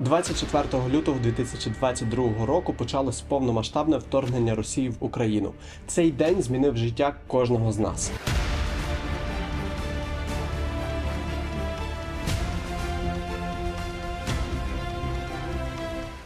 24 лютого 2022 року почалось повномасштабне вторгнення Росії в Україну. Цей день змінив життя кожного з нас.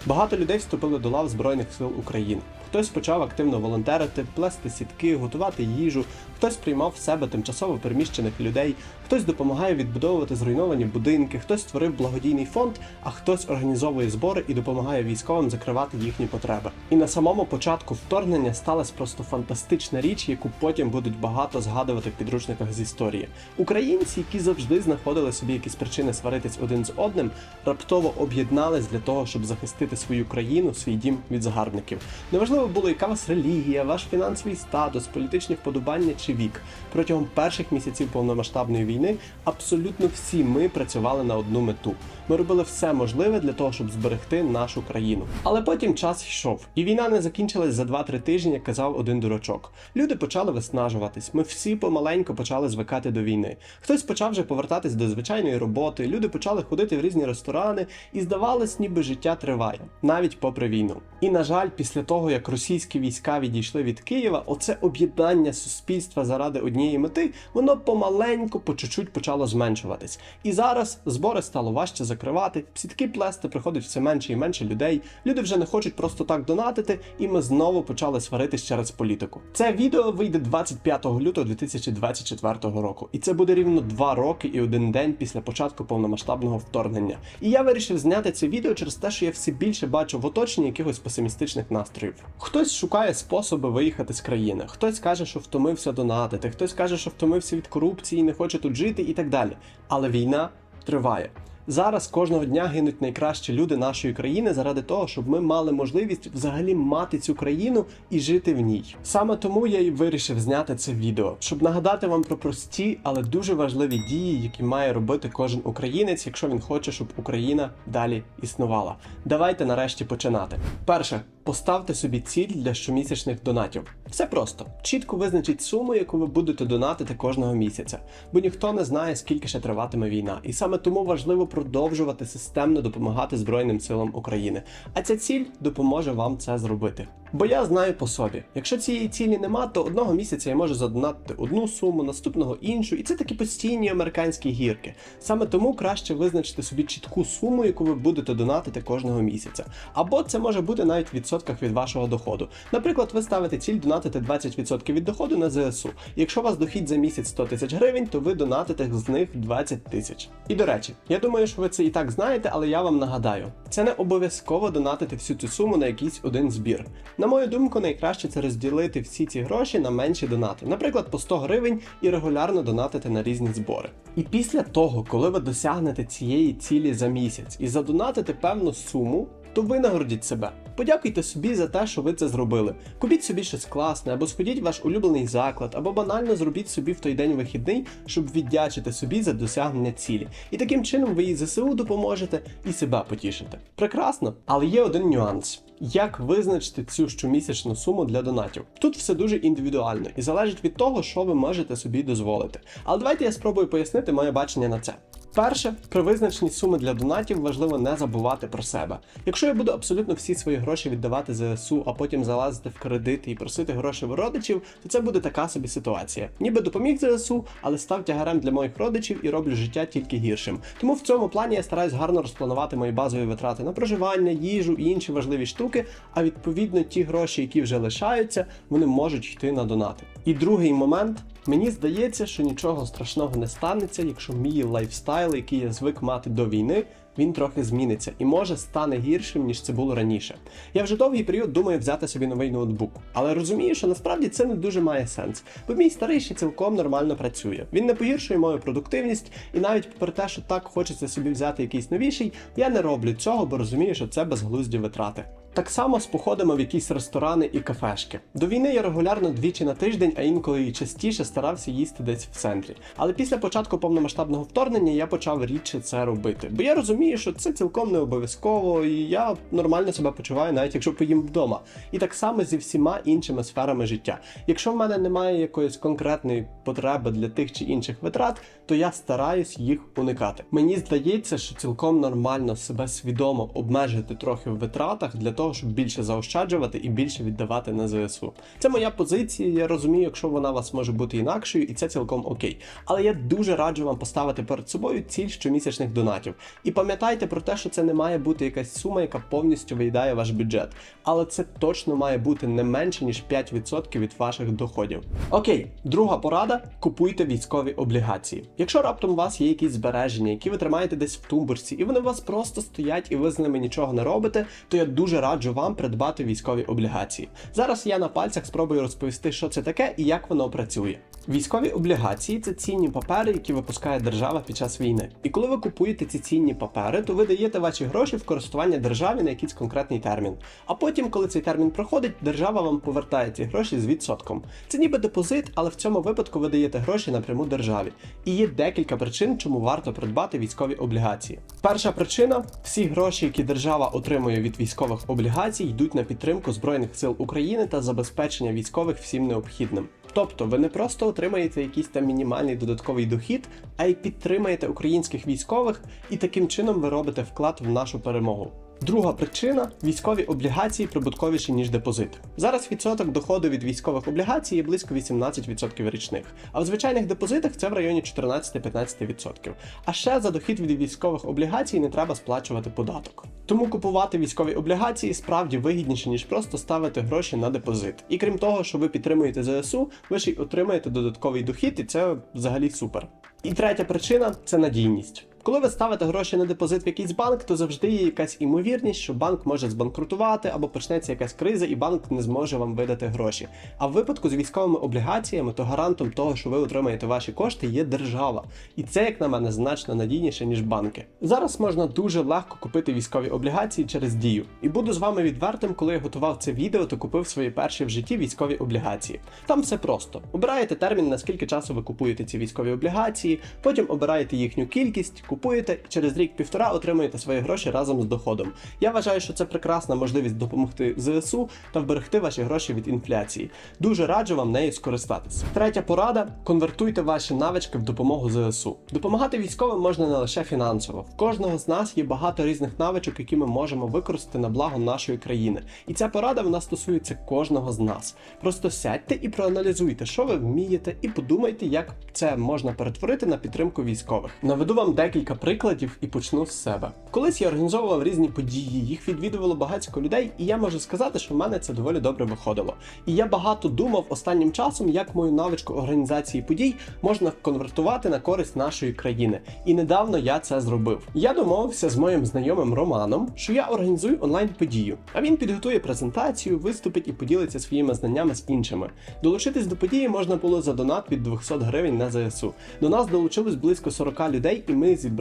Багато людей вступили до лав Збройних сил України. Хтось почав активно волонтерити, плести сітки, готувати їжу, хтось приймав в себе тимчасово переміщених людей, хтось допомагає відбудовувати зруйновані будинки, хтось створив благодійний фонд, а хтось організовує збори і допомагає військовим закривати їхні потреби. І на самому початку вторгнення сталася просто фантастична річ, яку потім будуть багато згадувати в підручниках з історії. Українці, які завжди знаходили собі якісь причини сваритись один з одним, раптово об'єднались для того, щоб захистити свою країну, свій дім від загарбників. Неважливо було, яка вас релігія, ваш фінансовий статус, політичні вподобання чи вік. Протягом перших місяців повномасштабної війни абсолютно всі ми працювали на одну мету. Ми робили все можливе для того, щоб зберегти нашу країну. Але потім час йшов, і війна не закінчилась за 2-3 тижні, як казав один дурачок. Люди почали виснажуватись. Ми всі помаленьку почали звикати до війни. Хтось почав вже повертатись до звичайної роботи. Люди почали ходити в різні ресторани, і здавалось, ніби життя триває, навіть попри війну. І на жаль, після того як російські війська відійшли від Києва, оце об'єднання суспільства заради однієї мети, воно помаленьку, по чуть-чуть почало зменшуватись. І зараз збори стало важче закривати, сітки плести приходить все менше і менше людей. Люди вже не хочуть просто так донатити, і ми знову почали сваритись через політику. Це відео вийде 25 лютого 2024 року, і це буде рівно два роки і один день після початку повномасштабного вторгнення. І я вирішив зняти це відео через те, що я все більше бачу в оточенні якихось песимістичних настроїв. Хтось шукає способи виїхати з країни, хтось каже, що втомився донатити, хтось каже, що втомився від корупції, не хоче тут жити і так далі. Але війна триває. Зараз кожного дня гинуть найкращі люди нашої країни заради того, щоб ми мали можливість взагалі мати цю країну і жити в ній. Саме тому я і вирішив зняти це відео, щоб нагадати вам про прості, але дуже важливі дії, які має робити кожен українець, якщо він хоче, щоб Україна далі існувала. Давайте нарешті починати. Перше. Поставте собі ціль для щомісячних донатів. Все просто. Чітко визначіть суму, яку ви будете донатити кожного місяця, бо ніхто не знає, скільки ще триватиме війна. І саме тому важливо продовжувати системно допомагати Збройним силам України. А ця ціль допоможе вам це зробити. Бо я знаю по собі, якщо цієї цілі нема, то одного місяця я можу задонатити одну суму, наступного іншу, і це такі постійні американські гірки. Саме тому краще визначити собі чітку суму, яку ви будете донатити кожного місяця. Або це може бути навіть в відсотках від вашого доходу. Наприклад, ви ставите ціль донатити 20% від доходу на ЗСУ. Якщо у вас дохід за місяць 100 тисяч гривень, то ви донатите з них 20 тисяч. І до речі, я думаю, що ви це і так знаєте, але я вам нагадаю, це не обов'язково донатити всю цю суму на якийсь один збір. На мою думку, найкраще це розділити всі ці гроші на менші донати, наприклад, по 100 гривень і регулярно донатити на різні збори. І після того, коли ви досягнете цієї цілі за місяць і задонатите певну суму, то винагородіть себе. Подякуйте собі за те, що ви це зробили. Купіть собі щось класне, або сходіть в ваш улюблений заклад, або банально зробіть собі в той день вихідний, щоб віддячити собі за досягнення цілі. І таким чином ви і ЗСУ допоможете, і себе потішите. Прекрасно, але є один нюанс. Як визначити цю щомісячну суму для донатів? Тут все дуже індивідуально і залежить від того, що ви можете собі дозволити. Але давайте я спробую пояснити моє бачення на це. Перше, при визначенні суми для донатів важливо не забувати про себе. Якщо я буду абсолютно всі свої гроші віддавати ЗСУ, а потім залазити в кредити і просити гроші в родичів, то це буде така собі ситуація. Ніби допоміг ЗСУ, але став тягарем для моїх родичів і роблю життя тільки гіршим. Тому в цьому плані я стараюсь гарно розпланувати мої базові витрати на проживання, їжу і інші важливі штуки. А відповідно ті гроші, які вже лишаються, вони можуть йти на донати. І другий момент. Мені здається, що нічого страшного не станеться, якщо мій лайфстайл, який я звик мати до війни, він трохи зміниться і може стане гіршим, ніж це було раніше. Я вже довгий період думаю взяти собі новий ноутбук, але розумію, що насправді це не дуже має сенс, бо мій старий ще цілком нормально працює. Він не погіршує мою продуктивність, і навіть попри те, що так хочеться собі взяти якийсь новіший, я не роблю цього, бо розумію, що це безглузді витрати. Так само з походами в якісь ресторани і кафешки. До війни я регулярно двічі на тиждень, а інколи і частіше старався їсти десь в центрі. Але після початку повномасштабного вторгнення я почав рідше це робити. Бо я розумію, що це цілком не обов'язково, і я нормально себе почуваю, навіть якщо поїм вдома. І так само зі всіма іншими сферами життя. Якщо в мене немає якоїсь конкретної потреби для тих чи інших витрат, то я стараюсь їх уникати. Мені здається, що цілком нормально себе свідомо обмежити трохи в витратах для того, щоб більше заощаджувати і більше віддавати на ЗСУ. Це моя позиція. Я розумію, якщо вона у вас може бути інакшою, і це цілком окей. Але я дуже раджу вам поставити перед собою ціль щомісячних донатів. І пам'ятайте про те, що це не має бути якась сума, яка повністю виїдає ваш бюджет. Але це точно має бути не менше ніж 5% від ваших доходів. Окей, друга порада: купуйте військові облігації. Якщо раптом у вас є якісь збереження, які ви тримаєте десь в тумбурці, і вони у вас просто стоять, і ви з ними нічого не робите, то я дуже раджу вам придбати військові облігації. Зараз я на пальцях спробую розповісти, що це таке і як воно працює. Військові облігації це цінні папери, які випускає держава під час війни. І коли ви купуєте ці цінні папери, то ви даєте ваші гроші в користування державі на якийсь конкретний термін. А потім, коли цей термін проходить, держава вам повертає ці гроші з відсотком. Це ніби депозит, але в цьому випадку ви даєте гроші напряму державі. І є декілька причин, чому варто придбати військові облігації. Перша причина: всі гроші, які держава отримує від військових облігацій, йдуть на підтримку Збройних сил України та забезпечення військових всім необхідним. Тобто ви не просто отримаєте якийсь там мінімальний додатковий дохід, а й підтримаєте українських військових, і таким чином ви робите вклад в нашу перемогу. Друга причина військові облігації прибутковіші, ніж депозит. Зараз відсоток доходу від військових облігацій є близько 18% річних, а в звичайних депозитах це в районі 14-15%. А ще за дохід від військових облігацій не треба сплачувати податок. Тому купувати військові облігації справді вигідніше, ніж просто ставити гроші на депозит. І крім того, що ви підтримуєте ЗСУ, ви ще й отримаєте додатковий дохід, і це взагалі супер. І третя причина це надійність. Коли ви ставите гроші на депозит в якийсь банк, то завжди є якась імовірність, що банк може збанкрутувати або почнеться якась криза, і банк не зможе вам видати гроші. А в випадку з військовими облігаціями, то гарантом того, що ви отримаєте ваші кошти, є держава. І це, як на мене, значно надійніше, ніж банки. Зараз можна дуже легко купити військові облігації через дію. І буду з вами відвертим, коли я готував це відео, то купив свої перші в житті військові облігації. Там все просто. Обираєте термін, на скільки часу ви купуєте ці військові облігації, потім обираєте їхню кількість купуєте і через рік-півтора отримуєте свої гроші разом з доходом. Я вважаю, що це прекрасна можливість допомогти ЗСУ та вберегти ваші гроші від інфляції. Дуже раджу вам нею скористатися. Третя порада: конвертуйте ваші навички в допомогу ЗСУ. Допомагати військовим можна не лише фінансово. В кожного з нас є багато різних навичок, які ми можемо використати на благо нашої країни. І ця порада вона стосується кожного з нас. Просто сядьте і проаналізуйте, що ви вмієте, і подумайте, як це можна перетворити на підтримку військових. Наведу вам декілька прикладів і почну з себе. Колись я організовував різні події, їх відвідувало багатько людей, і я можу сказати, що в мене це доволі добре виходило. І я багато думав останнім часом, як мою навичку організації подій можна конвертувати на користь нашої країни. І недавно я це зробив. Я домовився з моїм знайомим Романом, що я організую онлайн-подію, а він підготує презентацію, виступить і поділиться своїми знаннями з іншими. Долучитись до події можна було за донат від 200 гривень на ЗСУ. До нас долучилось близько 40 людей, і ми зібрали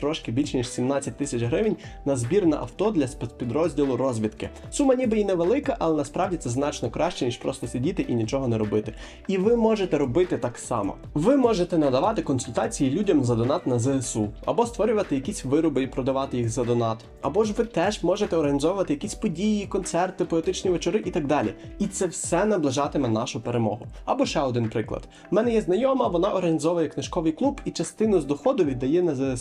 трошки більше ніж 17 тисяч гривень на збір на авто для спецпідрозділу розвідки. Сума ніби і невелика, але насправді це значно краще, ніж просто сидіти і нічого не робити. І ви можете робити так само. Ви можете надавати консультації людям за донат на ЗСУ, або створювати якісь вироби і продавати їх за донат. Або ж ви теж можете організовувати якісь події, концерти, поетичні вечори і так далі. І це все наближатиме нашу перемогу. Або ще один приклад. У мене є знайома, вона організовує книжковий клуб і частину з доходу віддає на ЗСУ.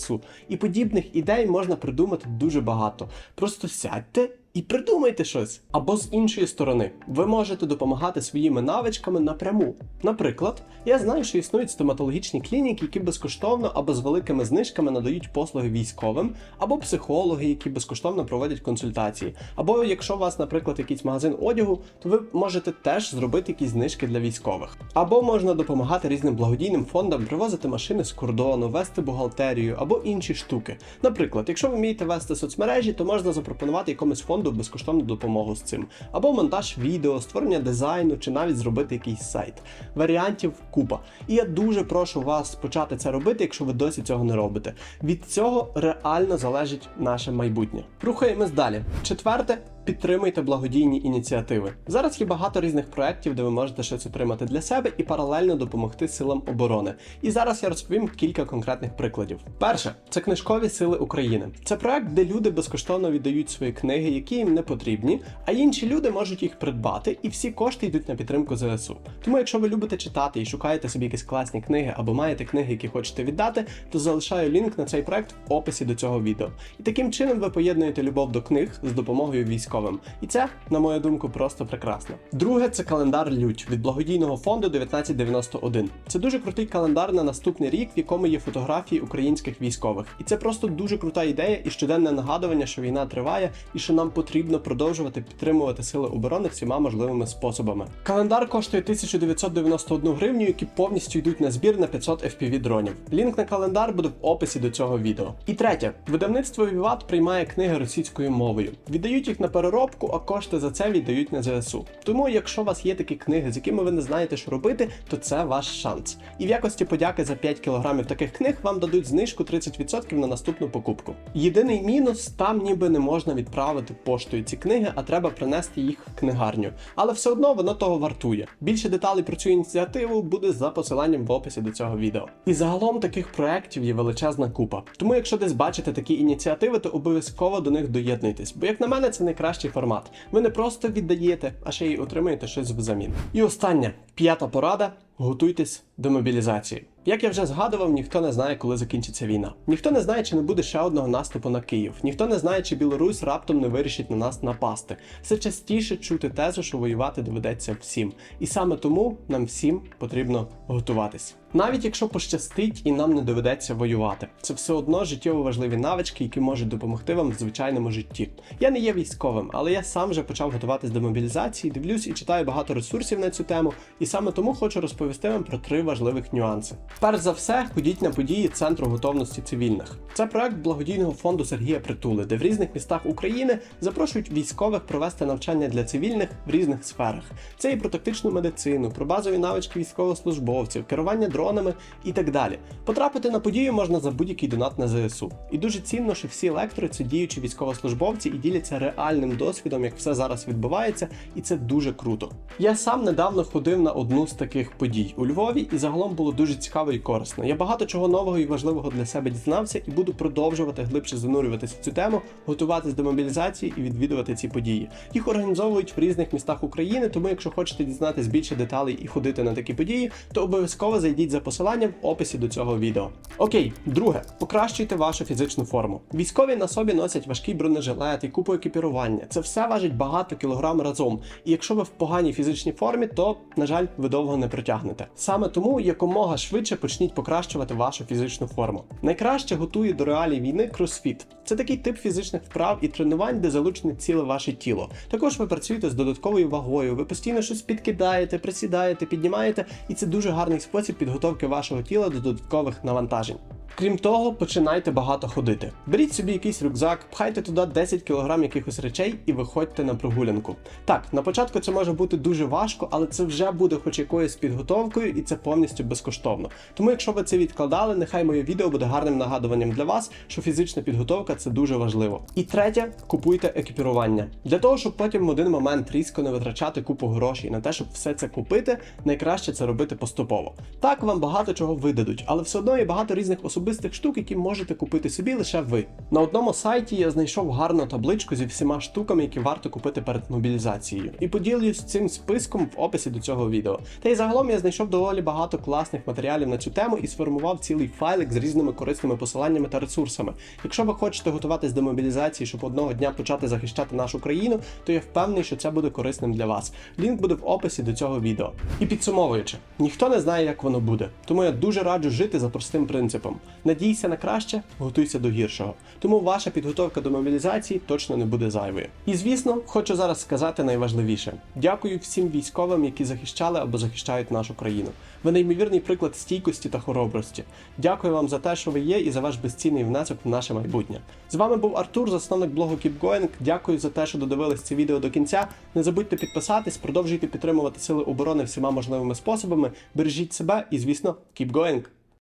І подібних ідей можна придумати дуже багато. Просто сядьте. І придумайте щось. Або з іншої сторони, ви можете допомагати своїми навичками напряму. Наприклад, я знаю, що існують стоматологічні клініки, які безкоштовно або з великими знижками надають послуги військовим, або психологи, які безкоштовно проводять консультації. Або якщо у вас, наприклад, якийсь магазин одягу, то ви можете теж зробити якісь знижки для військових. Або можна допомагати різним благодійним фондам привозити машини з кордону, вести бухгалтерію або інші штуки. Наприклад, якщо ви вмієте вести соцмережі, то можна запропонувати якомусь фонду безкоштовну допомогу з цим, або монтаж відео, створення дизайну, чи навіть зробити якийсь сайт. Варіантів купа. І я дуже прошу вас почати це робити, якщо ви досі цього не робите. Від цього реально залежить наше майбутнє. Рухаємось далі. Четверте. Підтримуйте благодійні ініціативи. Зараз є багато різних проєктів, де ви можете щось отримати для себе і паралельно допомогти силам оборони. І зараз я розповім кілька конкретних прикладів. Перше, це книжкові сили України. Це проект, де люди безкоштовно віддають свої книги, які їм не потрібні, а інші люди можуть їх придбати, і всі кошти йдуть на підтримку ЗСУ. Тому, якщо ви любите читати і шукаєте собі якісь класні книги або маєте книги, які хочете віддати, то залишаю лінк на цей проект в описі до цього відео. І таким чином ви поєднуєте любов до книг з допомогою військовим. І це, на мою думку, просто прекрасно. Друге, це календар Лють від благодійного фонду 1991. Це дуже крутий календар на наступний рік, в якому є фотографії українських військових. І це просто дуже крута ідея і щоденне нагадування, що війна триває, і що нам потрібно продовжувати підтримувати сили оборони всіма можливими способами. Календар коштує 1991 гривню, які повністю йдуть на збір на 500 FPV дронів. Лінк на календар буде в описі до цього відео. І третє, видавництво Віват приймає книги російською мовою. Віддають їх на переробку, а кошти за це віддають на ЗСУ. Тому, якщо у вас є такі книги, з якими ви не знаєте, що робити, то це ваш шанс. І в якості подяки за 5 кілограмів таких книг вам дадуть знижку 30% на наступну покупку. Єдиний мінус там ніби не можна відправити поштою ці книги, а треба принести їх в книгарню. Але все одно воно того вартує. Більше деталей про цю ініціативу буде за посиланням в описі до цього відео. І загалом таких проєктів є величезна купа. Тому, якщо десь бачите такі ініціативи, то обов'язково до них доєднуйтесь. Бо як на мене, це найкращий формат. Ви не просто віддаєте, а ще й отримуєте щось взамін. І остання п'ята порада. Готуйтесь до мобілізації. Як я вже згадував, ніхто не знає, коли закінчиться війна. Ніхто не знає, чи не буде ще одного наступу на Київ. Ніхто не знає, чи Білорусь раптом не вирішить на нас напасти. Все частіше чути тезу, що воювати доведеться всім. І саме тому нам всім потрібно готуватись. Навіть якщо пощастить і нам не доведеться воювати, це все одно життєво важливі навички, які можуть допомогти вам в звичайному житті. Я не є військовим, але я сам вже почав готуватись до мобілізації, дивлюсь і читаю багато ресурсів на цю тему, і саме тому хочу розповісти вам про три важливих нюанси. Перш за все, ходіть на події Центру готовності цивільних. Це проект благодійного фонду Сергія Притули, де в різних містах України запрошують військових провести навчання для цивільних в різних сферах. Це і про тактичну медицину, про базові навички військовослужбовців, керування дронами і так далі. Потрапити на подію можна за будь-який донат на ЗСУ. І дуже цінно, що всі лектори це діючі військовослужбовці і діляться реальним досвідом, як все зараз відбувається, і це дуже круто. Я сам недавно ходив на одну з таких подій у Львові, і загалом було дуже цікаво і корисно. Я багато чого нового і важливого для себе дізнався і буду продовжувати глибше занурюватися в цю тему, готуватись до мобілізації і відвідувати ці події. Їх організовують в різних містах України, тому якщо хочете дізнатись більше деталей і ходити на такі події, то обов'язково зайдіть за посиланням в описі до цього відео. Окей, друге, покращуйте вашу фізичну форму. Військові на собі носять важкий бронежилет і купу екіпірування. Це все важить багато кілограм разом. І якщо ви в поганій фізичній формі, то на жаль, ви довго не протягнете. Саме тому якомога швидше почніть покращувати вашу фізичну форму. Найкраще готує до реалій війни кросфіт. Це такий тип фізичних вправ і тренувань, де залучене ціле ваше тіло. Також ви працюєте з додатковою вагою, ви постійно щось підкидаєте, присідаєте, піднімаєте, і це дуже гарний спосіб підготовки вашого тіла до додаткових навантажень. Крім того, починайте багато ходити. Беріть собі якийсь рюкзак, пхайте туди 10 кг якихось речей і виходьте на прогулянку. Так, на початку це може бути дуже важко, але це вже буде хоч якоюсь підготовкою, і це повністю безкоштовно. Тому, якщо ви це відкладали, нехай моє відео буде гарним нагадуванням для вас, що фізична підготовка це дуже важливо. І третє, купуйте екіпірування. Для того, щоб потім в один момент різко не витрачати купу грошей на те, щоб все це купити, найкраще це робити поступово. Так вам багато чого видадуть, але все одно є багато різних особистих штук, які можете купити собі лише ви. На одному сайті я знайшов гарну табличку зі всіма штуками, які варто купити перед мобілізацією, і поділюсь цим списком в описі до цього відео. Та й загалом я знайшов доволі багато класних матеріалів на цю тему і сформував цілий файлик з різними корисними посиланнями та ресурсами. Якщо ви хочете готуватись до мобілізації, щоб одного дня почати захищати нашу країну, то я впевнений, що це буде корисним для вас. Лінк буде в описі до цього відео. І підсумовуючи, ніхто не знає, як воно буде, тому я дуже раджу жити за простим принципом. Надійся на краще, готуйся до гіршого. Тому ваша підготовка до мобілізації точно не буде зайвою. І звісно, хочу зараз сказати найважливіше: дякую всім військовим, які захищали або захищають нашу країну. Ви неймовірний приклад стійкості та хоробрості. Дякую вам за те, що ви є, і за ваш безцінний внесок в наше майбутнє. З вами був Артур, засновник блогу KeepGoing. Дякую за те, що додивились це відео до кінця. Не забудьте підписатись, продовжуйте підтримувати сили оборони всіма можливими способами. Бережіть себе і, звісно, keep going!